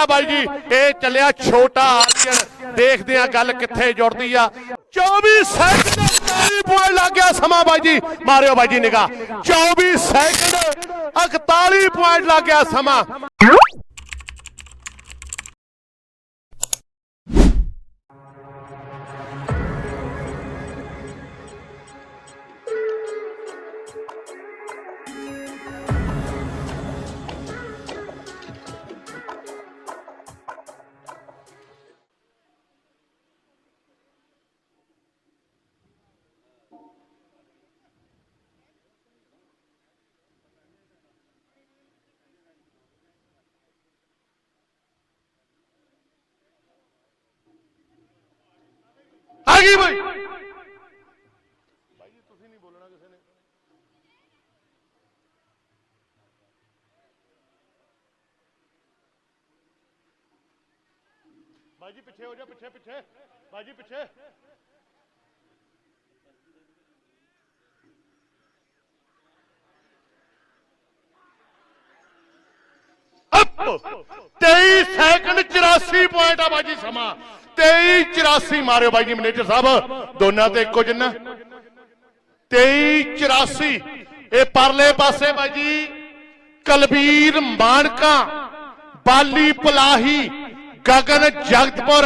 ਚੱਲਿਆ ਬਾਈ ਜੀ, ਇਹ ਚੱਲਿਆ ਛੋਟਾ ਆਰੀਅਨ ਦੇਖਦੇ ਆ ਗੱਲ ਕਿੱਥੇ ਜੁੜਦੀ ਆ। 24 ਸੈਕਿੰਡ 41 ਪੁਆਇੰਟ ਲੱਗ ਗਿਆ ਸਮਾਂ ਬਾਈ ਜੀ। ਮਾਰਿਓ ਬਾਈ ਜੀ ਨਿਗਾਹ। 24 ਸੈਕਿੰਡ 41 ਪੁਆਇੰਟ ਲੱਗ ਗਿਆ ਸਮਾਂ। ਆ ਗਈ ਬਾਈ। ਬਾਈ ਜੀ ਪਿੱਛੇ ਹੋ ਜਾ ਪਿੱਛੇ ਪਿੱਛੇ। ਬਾਈ ਜੀ ਪਿੱਛੇ। ਅੱਪ। 23 ਸੈਕਿੰਡ 84 ਪੁਆਇੰਟ ਆ ਬਾਜੀ ਸਮਾਂ। 23 84 ਮਾਰਿਓ ਬਾਈ ਜੀ ਮੈਨੇਜਰ ਸਾਹਿਬ। ਦੋਨਾਂ ਤੇ ਇੱਕੋ ਜਿੰਨਾ। 23 84 ਇਹ ਪਰਲੇ ਪਾਸੇ ਬਾਜੀ ਕਲਬੀਰ ਮਾਨਕਾ ਬਾਲੀ ਪਲਾਹੀ, ਗਗਨ ਜਗਤਪੁਰ,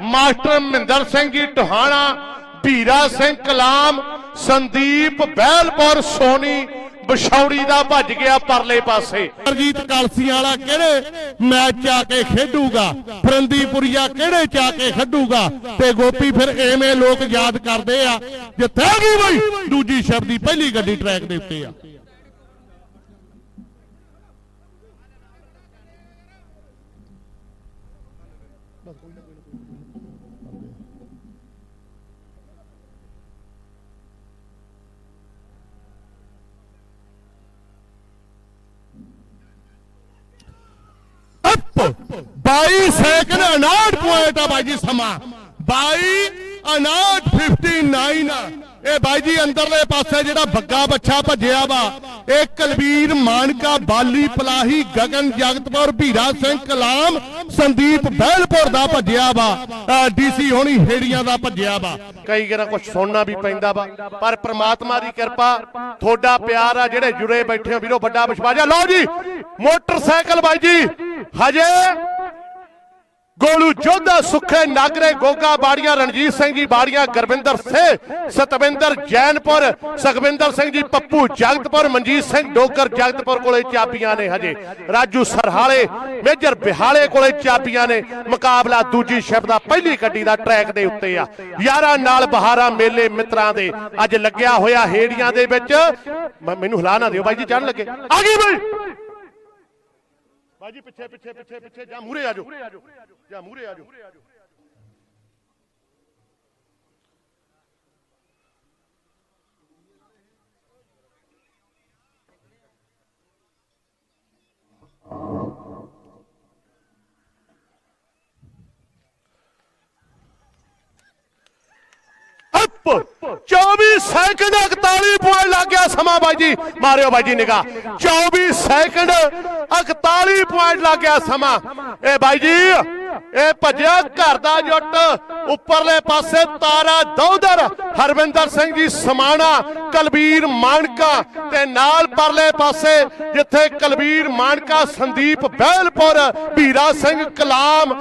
ਮਾਸਟਰ ਮਹਿੰਦਰ ਸਿੰਘ ਜੀ ਟਹਾਣਾ ਭੀਰਾ ਸਿੰਘ ਕਲਾਮ, ਸੰਦੀਪ ਬਹਿਲਪੁਰ, ਸੋਨੀ ਬਸ਼ੌੜੀ ਦਾ ਭੱਜ ਗਿਆ ਪਰਲੇ ਪਾਸੇ। ਅਰਜੀਤ ਕਲਸੀਆਂ ਵਾਲਾ ਕਿਹੜੇ? ਮੈਚ ਆ ਕੇ ਖੇਡੂਗਾ। ਫਰੰਦੀਪੁਰੀਆ ਕਿਹੜੇ 'ਚ ਆ ਕੇ ਖੇਡੂਗਾ? ਤੇ ਗੋਪੀ ਫਿਰ ਐਵੇਂ ਲੋਕ ਯਾਦ ਕਰਦੇ ਆ, ਜਿੱਥੇ ਗਈ ਬਈ? ਦੂਜੀ ਸ਼ਬਦੀ ਪਹਿਲੀ ਗੱਡੀ ਟਰੈਕ ਦੇ ਉੱਤੇ ਆ ਅਪ 22 ਸੈਕਿੰਡ 59 ਪੁਆਇੰਟ ਆ ਬਾਈ ਜੀ ਸਮਾਂ। 22 59 59 ਇਹ ਬਾਈ ਜੀ ਅੰਦਰਲੇ ਪਾਸੇ ਜਿਹੜਾ ਬੱਗਾ ਬੱਛਾ ਭੱਜਿਆ ਵਾ, ਇਹ ਕਲਵੀਰ ਮਾਨਕਾ, ਬਾਲੀ ਪਲਾਹੀ, ਗਗਨ ਜਗਤਪੁਰ ਭੀਰਾ ਸਿੰਘ ਕਲਾਮ, ਸੰਦੀਪ ਬਹਿਲਪੁਰ ਦਾ ਭੱਜਿਆ ਵਾ। ਡੀਸੀ ਹੋਣੀ ਹੇੜੀਆਂ ਦਾ ਭੱਜਿਆ ਵਾ। ਕਈ ਵਾਰ ਕੁਝ ਸੁਣਨਾ ਵੀ ਪੈਂਦਾ ਵਾ, ਪਰ ਪ੍ਰਮਾਤਮਾ ਦੀ ਕਿਰਪਾ, ਤੁਹਾਡਾ ਪਿਆਰ ਆ ਜਿਹੜੇ ਜੁੜੇ ਬੈਠੇ ਹੋ। ਵੀਰੋ, ਵੱਡਾ ਵਿਸ਼ਵਾਸ ਆ। ਲਓ ਜੀ, ਮੋਟਰਸਾਈਕਲ ਬਾਈ ਜੀ, ਹਜੇ ਗੋਲੂ ਜੋਧਾ, ਸੁਖੇ ਨਾਗਰੇ, ਗੋਗਾ ਬਾੜੀਆਂ, ਰਣਜੀਤ ਸਿੰਘ ਜੀ ਬਾੜੀਆਂ, ਗੁਰਵਿੰਦਰ ਸੇ, ਸਤਵਿੰਦਰ ਜੈਨਪੁਰ, ਸੁਖਵਿੰਦਰ ਸਿੰਘ ਜੀ ਪੱਪੂ ਜਗਤਪੁਰ, ਮਨਜੀਤ ਸਿੰਘ ਡੋਗਰ ਜਗਤਪੁਰ ਕੋਲੇ ਚਾਬੀਆਂ ਨੇ ਹਜੇ। ਰਾਜੂ ਸਰਹਾਲੇ, ਮੇਜਰ ਬਿਹਾਲੇ ਕੋਲੇ ਚਾਬੀਆਂ ਨੇ। ਮੁਕਾਬਲਾ ਦੂਜੀ ਸ਼ਿਫਟ ਦਾ ਪਹਿਲੀ ਗੱਡੀ ਦਾ ਟਰੈਕ ਦੇ ਉੱਤੇ ਆ। ਯਾਰਾਂ ਨਾਲ ਬਹਾਰਾਂ ਮੇਲੇ ਮਿੱਤਰਾਂ ਦੇ। ਅੱਜ ਲੱਗਿਆ ਹੋਇਆ ਹੇੜੀਆਂ ਦੇ ਵਿੱਚ। ਮੈਨੂੰ ਹਿਲਾ ਨਾ ਦਿਓ ਬਾਈ ਜੀ ਚੜਨ ਲੱਗੇ। ਆ ਗਈ ਬਾਈ! ਬਾਈ ਜੀ ਪਿੱਛੇ ਪਿੱਛੇ ਪਿੱਛੇ ਪਿੱਛੇ ਜਾ ਮੂਰੇ ਆ ਜਾਓ। ਜਾ ਮੂਰੇ ਆ ਜਾਓ। ਅੱਪ 24 ਸੈਕਿੰਡ 41 ਪੁਆਇੰਟ ਲੱਗ ਗਿਆ ਸਮਾਂ ਬਾਈ ਜੀ। ਮਾਰਿਓ ਬਾਈ ਜੀ ਨਿਗਾਹ। 24 ਸੈਕਿੰਡ 41 ਪੁਆਇੰਟ ਲੱਗ ਗਿਆ ਸਮਾਂ। ਇਹ ਬਾਈ ਜੀ ਇਹ ਭੱਜਿਆ ਘਰ ਦਾ ਜੁੱਟ। ਉੱਪਰਲੇ ਪਾਸੇ ਤਾਰਾ ਦੌਦਰ ਹਰਵਿੰਦਰ ਸਿੰਘ ਜੀ ਸਮਾਣਾ, ਕਲਬੀਰ ਮਾਨਕਾ ਤੇ ਨਾਲ ਪਰਲੇ ਪਾਸੇ ਜਿੱਥੇ ਕਲਬੀਰ ਮਾਨਕਾ, ਸੰਦੀਪ ਬਹਿਲਪੁਰ ਭੀਰਾ ਸਿੰਘ ਕਲਾਮ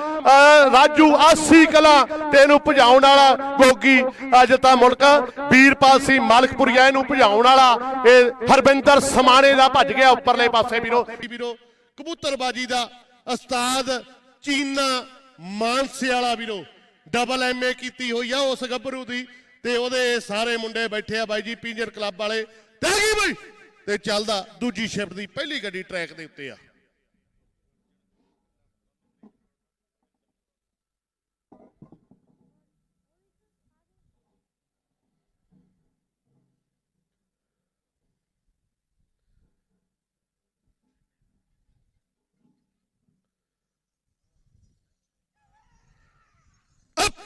ਰਾਜੂ ਆਸੀ ਕਲਾ ਤੇ ਇਹਨੂੰ ਭਜਾਉਣ ਵਾਲਾ ਗੋਗੀ। ਅੱਜ ਤਾਂ ਮੁਲਕ ਵੀਰਪਾਲ ਸਿੰਘ ਮਾਲਕਪੁਰੀਆ ਇਹਨੂੰ ਭਜਾਉਣ ਵਾਲਾ। ਇਹ ਹਰਵਿੰਦਰ ਸਮਾਣੇ ਦਾ ਭੱਜ ਗਿਆ ਉੱਪਰਲੇ ਪਾਸੇ ਵੀਰੋ। ਵੀਰੋ, ਕਬੂਤਰਬਾਜੀ ਦਾ ਉਸਤਾਦ ਚੀਨਾ ਮਾਨਸੇ ਵਾਲਾ ਵੀਰੋ ਡਬਲ ਐਮਏ ਕੀਤੀ ਹੋਈ ਆ ਉਸ ਗੱਭਰੂ ਦੀ ਤੇ ਉਹਦੇ ਸਾਰੇ ਮੁੰਡੇ ਬੈਠੇ ਆ ਬਾਈ ਜੀ, ਪੀਂਜਰ ਕਲੱਬ ਵਾਲੇ। ਤੇ ਗਈ ਬਾਈ। ਤੇ ਚੱਲਦਾ ਦੂਜੀ ਸ਼ਿਫਟ ਦੀ ਪਹਿਲੀ ਗੱਡੀ ਟਰੈਕ ਦੇ ਉੱਤੇ ਆ ਅਪ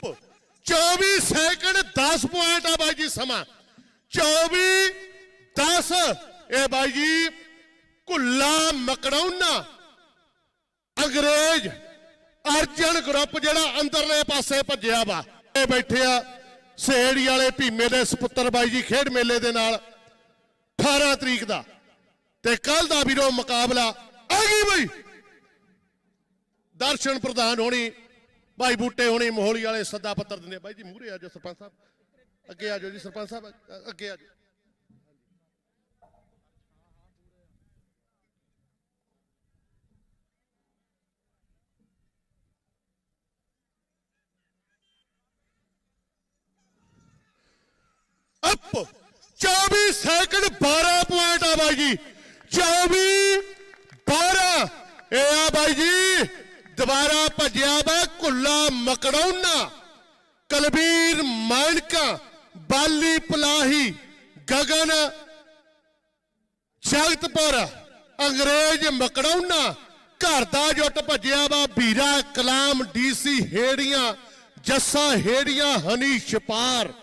24 ਸੈਕਿੰਡ 10 ਪੁਆਇੰਟ ਆ ਬਾਈ ਜੀ ਸਮਾਂ 24 10 ਇਹ ਬਾਈ ਜੀ ਕੁੱਲਾ ਮਕੜੌਨਾ ਅੰਗਰੇਜ਼ ਅਰਜਨ ਗਰੁੱਪ ਜਿਹੜਾ ਅੰਦਰਲੇ ਪਾਸੇ ਭੱਜਿਆ ਵਾ ਇਹ ਬੈਠੇ ਆ ਸਹੇੜੀ ਵਾਲੇ ਭੀਮੇ ਦੇ ਸੁਪੁੱਤਰ ਬਾਈ ਜੀ ਖੇਡ ਮੇਲੇ ਦੇ ਨਾਲ 18 ਤਰੀਕ ਦਾ ਤੇ ਕੱਲ ਦਾ ਵੀਰੋ ਮੁਕਾਬਲਾ ਆ ਗਈ ਬਈ ਦਰਸ਼ਨ ਪ੍ਰਧਾਨ ਹੋਣੀ ਭਾਈ ਬੂਟੇ ਹੋਣੀ ਮੋਹਲੀ ਵਾਲੇ ਸੱਦਾ ਪੱਤਰ ਦਿੰਦੇ ਬਾਈ ਜੀ ਮੂਹਰੇ ਆ ਜਾਓ ਸਰਪੰਚ ਸਾਹਿਬ। ਅੱਗੇ ਆ ਜਾਓ ਜੀ ਸਰਪੰਚ ਸਾਹਿਬ ਅੱਗੇ ਆ ਜਾਓ। ਅਪ 24 ਸੈਕਿੰਡ 12 ਪੁਆਇੰਟ ਆ ਬਾਈ ਜੀ। 24 12 ਇਹ ਆ ਬਾਈ ਜੀ। ਦੁਬਾਰਾ ਭੱਜਿਆ ਵਾ ਕੁੱਲਾ ਮਕੜੌਨਾ, ਕਲਬੀਰ ਮਾਨਕਾ ਬਾਲੀ ਪਲਾਹੀ, ਗਗਨ, ਜਗਤਪੁਰ, ਅੰਗਰੇਜ਼ ਮਕੜੌਨਾ। ਘਰ ਦਾ ਜੁੱਟ ਭੱਜਿਆ ਵਾ ਵੀਰਾ ਕਲਾਮ ਡੀਸੀ ਹੇੜੀਆਂ, ਜੱਸਾ ਹੇੜੀਆਂ, ਹਨੀ ਛਪਾਰ,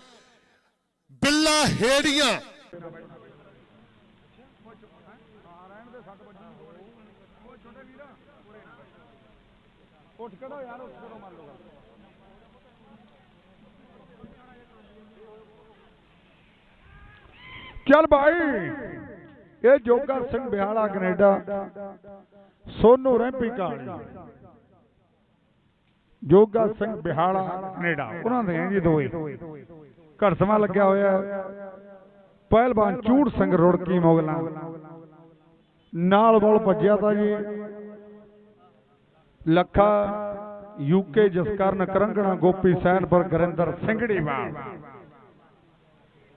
ਬਿੱਲਾ ਹੇੜੀਆਂ। ਚੱਲ ਭਾਈ ਇਹ ਜੋਗਾ ਸਿੰਘ ਬਿਹਾਲਾ ਕੈਨੇਡਾ। ਸੋਨੂ ਰੈਂਪੀ ਕਾਲੀ ਜੋਗਾ ਸਿੰਘ ਬਿਹਾਲਾ ਕੈਨੇਡਾ। ਉਹਨਾਂ ਦੇ ਆ ਜੀ ਦੋਏ ਘਰ ਲੱਗਿਆ ਹੋਇਆ। ਹੈ। ਪਹਿਲਵਾਨ ਚੂੜ ਸਿੰਘ ਰੁੜਕੀ ਮੋਗਲਾਂ। ਨਾਲ ਬੋਲ ਭੱਜਿਆ ਤਾਂ ਜੀ। ਲੱਖਾ ਯੂਕੇ ਜਸਕਰਨ ਕਰੰਗਣਾ, ਗੋਪੀ ਸੈਨਪੁਰ, ਗੁਰਿੰਦਰ ਸਿੰਘੜੀਵਾਲ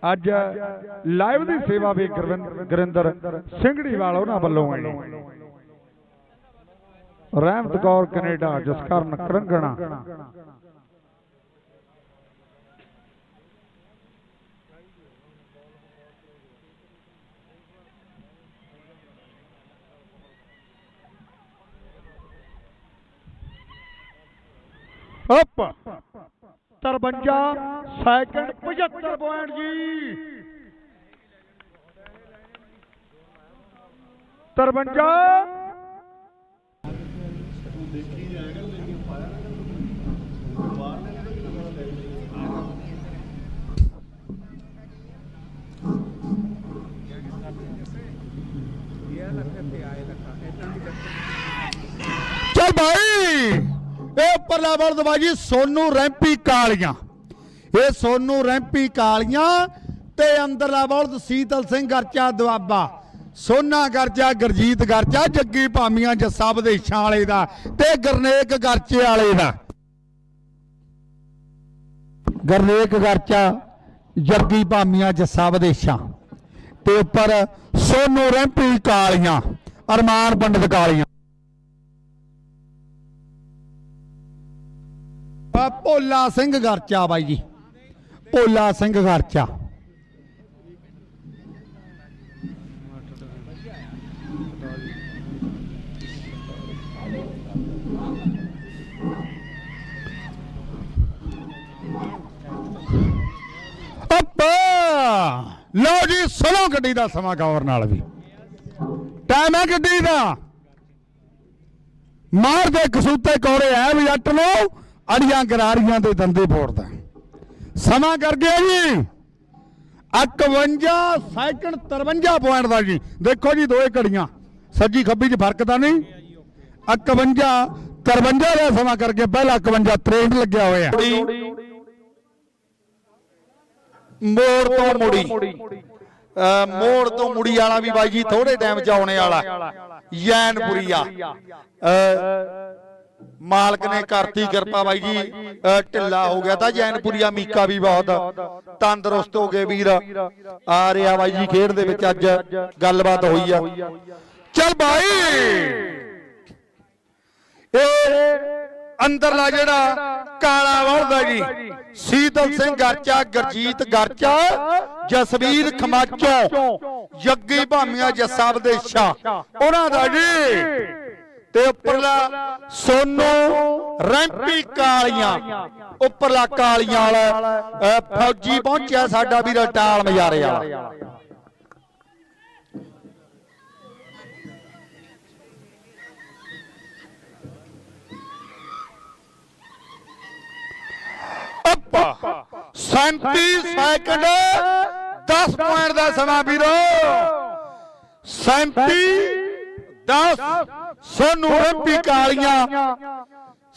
ਅੱਜ ਲਾਈਵ ਦੀ ਸੇਵਾ ਵੀ ਗੁਰਵਿੰਦ- ਗੁਰਿੰਦਰ ਸਿੰਘੜੀਵਾਲ ਉਹਨਾਂ ਵੱਲੋਂ ਹੈ Rehmat Kaur Canada, Jaskaran Karangna. Up 53 second 75 point ਜੀ। 53 ਚੱਲ ਭਾਈ ਇਹ ਬਲਦ ਬਾਜੀ ਸੋਨੂ ਰੈਂਪੀ ਕਾਲੀਆਂ। ਇਹ ਸੋਨੂ ਰੈਂਪੀ ਕਾਲੀਆਂ ਤੇ ਅੰਦਰਲਾ ਬਲਦ ਸੀਤਲ ਸਿੰਘ ਗਰਚਾ ਦੁਆਬਾ। ਸੋਨਾ ਗਰਚਾ ਗਰਜੀਤ ਗਰਚਾ ਜੱਗੀ ਭਾਮੀਆਂ ਜੱਸਾ ਵਿਦੇਸ਼ਾਂ ਵਾਲੇ ਦਾ ਤੇ ਗਰਨੇਕ ਗਰਚੇ ਵਾਲੇ ਦਾ। ਗਰਨੇਕ ਗਰਚਾ, ਜੱਗੀ ਭਾਮੀਆਂ ਜੱਸਾ ਵਿਦੇਸ਼ਾਂ ਤੇ ਉੱਪਰ ਸੋਨੂ ਰੈਂਪੀ ਕਾਲੀਆਂ, ਅਰਮਾਨ ਪੰਡਤ ਕਾਲੀਆਂ। ਆ ਭੋਲਾ ਸਿੰਘ ਗਰਚਾ ਬਾਈ ਜੀ। ਭੋਲਾ ਸਿੰਘ ਗਰਚਾ ਅੱਪਾ! ਲਓ ਜੀ ਸੁਣੋ ਗੱਡੀ ਦਾ ਸਮਾਂ ਗੌਰ ਨਾਲ ਵੀ। ਟਾਈਮ ਹੈ ਗੱਡੀ ਦਾ। ਮਾਰ ਦੇ ਕਸੂਤੇ ਕੋਰੇ ਐ ਵੀ ਅੱਟ ਲੋ ਅੜੀਆਂ ਗਰਾਰੀਆਂ ਦੇ ਦੰਦੇ ਫੋੜਦਾ। ਸਮਾਂ ਕਰ ਗਿਆ ਜੀ। 51 ਸੈਕਿੰਡ 53 ਪੁਆਇੰਟ ਦਾ ਜੀ। ਦੇਖੋ ਜੀ ਦੋਏ ਘੜੀਆਂ। ਸੱਜੀ ਖੱਬੀ 'ਚ ਫ਼ਰਕ ਤਾਂ ਨਹੀਂ? 51 53 ਦਾ ਸਮਾਂ ਕਰਕੇ ਪਹਿਲਾ 51 63 ਲੱਗਿਆ ਹੋਇਆ। ਮੋੜ ਤੋਂ ਮੁੜੀ ਮੋੜ ਤੋਂ ਮੁੜੀ। ਵਾਲਾ ਵੀ ਬਾਈ ਜੀ ਥੋੜੇ ਟਾਈਮ ਚ ਆਉਣੇ ਵਾਲਾ। ਯੈਨਪੁਰੀਆ ਮਾਲਕ ਨੇ ਕਰਤੀ ਕਿਰਪਾ ਬਾਈ ਜੀ। ਢਿੱਲਾ ਹੋ ਗਿਆ ਤਾਂ ਜੈਨਪੁਰੀਆ ਮੀਕਾ ਵੀ ਬਹੁਤ ਤੰਦਰੁਸਤ ਹੋ ਗਏ ਵੀਰ। ਆ ਰਿਹਾ ਬਾਈ ਜੀ ਖੇਡ ਦੇ ਵਿੱਚ ਅੱਜ। ਗੱਲਬਾਤ ਹੋਈ ਆ। ਚੱਲ ਭਾਈ ਇਹ ਅੰਦਰਲਾ ਜਿਹੜਾ ਕਾਲਾ ਵੜਦਾ ਜੀ। ਸੀਤਲ ਸਿੰਘ ਗਰਚਾ ਗਰਜੀਤ ਗਰਚਾ ਜਸਵੀਰ ਖਮਾਚੋ ਜੱਗੀ ਭਾਮੀਆਂ ਜੱਸਾ ਵਿਦੇਸ਼ਾ। ਉਹਨਾਂ ਦਾ ਜੀ। ਤੇ ਉੱਪਰਲਾ ਸੋਨੂ ਰੈਂਪੀ ਕਾਲੀਆਂ, ਉੱਪਰਲਾ ਕਾਲੀਆਂ ਵਾਲਾ ਫੌਜੀ ਪਹੁੰਚਿਆ ਸਾਡਾ ਵੀਰ ਟਾਲ ਮਜਾਰੇ ਵਾਲਾ। ਅੱਪਾ 37 ਸੈਕਿੰਡ 10 ਪੁਆਇੰਟ ਦਾ ਸਮਾਂ ਵੀਰੋ। 37 10 ਸੋਨੂ ਰੰਪੀ ਕਾਲੀਆਂ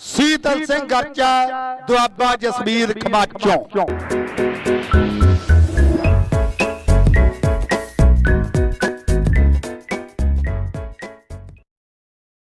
ਸੀਤਲ ਸਿੰਘ ਗਰਚਾ ਦੁਆਬਾ ਜਸਵੀਰ ਖਮਾਚੋਂ